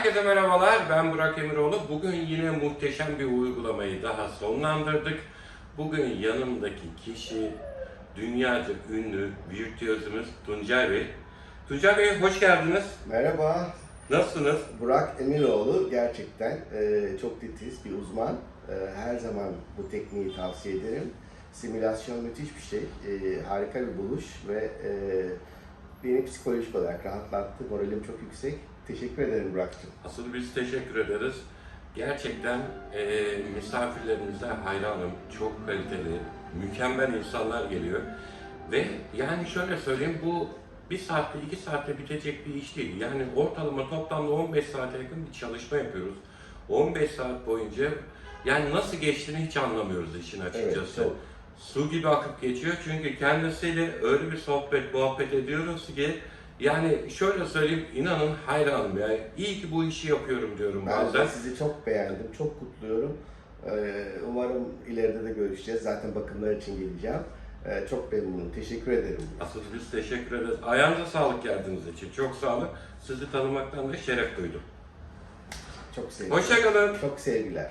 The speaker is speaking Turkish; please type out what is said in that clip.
Herkese merhabalar, ben Burak Emiroğlu. Bugün yine muhteşem bir uygulamayı daha sonlandırdık. Bugün yanımdaki kişi dünyaca ünlü virtüözümüz Tuncay Bey. Tuncay Bey hoş geldiniz. Merhaba, Nasılsınız? Burak Emiroğlu gerçekten e, çok titiz bir uzman. E, her zaman bu tekniği tavsiye ederim. Simülasyon müthiş bir şey, e, harika bir buluş ve e, beni psikolojik olarak rahatlattı. Moralim çok yüksek. Teşekkür ederim Burak'cığım. Asıl biz teşekkür ederiz. Gerçekten e, misafirlerimize hayranım. Çok kaliteli, mükemmel insanlar geliyor. Ve yani şöyle söyleyeyim bu bir saatte, iki saatte bitecek bir iş değil. Yani ortalama toplamda 15 saate yakın bir çalışma yapıyoruz. 15 saat boyunca yani nasıl geçtiğini hiç anlamıyoruz işin açıkçası. çok. Su gibi akıp geçiyor çünkü kendisiyle öyle bir sohbet, muhabbet ediyoruz ki yani şöyle söyleyeyim inanın hayranım yani. İyi ki bu işi yapıyorum diyorum Ben bazen. de sizi çok beğendim, çok kutluyorum. E, umarım ileride de görüşeceğiz. Zaten bakımlar için geleceğim. E, çok memnunum, teşekkür ederim. Asıl biz teşekkür ederiz. Ayağınıza sağlık geldiğiniz için. Çok sağ olun. Sizi tanımaktan da şeref duydum. Çok sevgiler. Hoşçakalın. Çok sevgiler.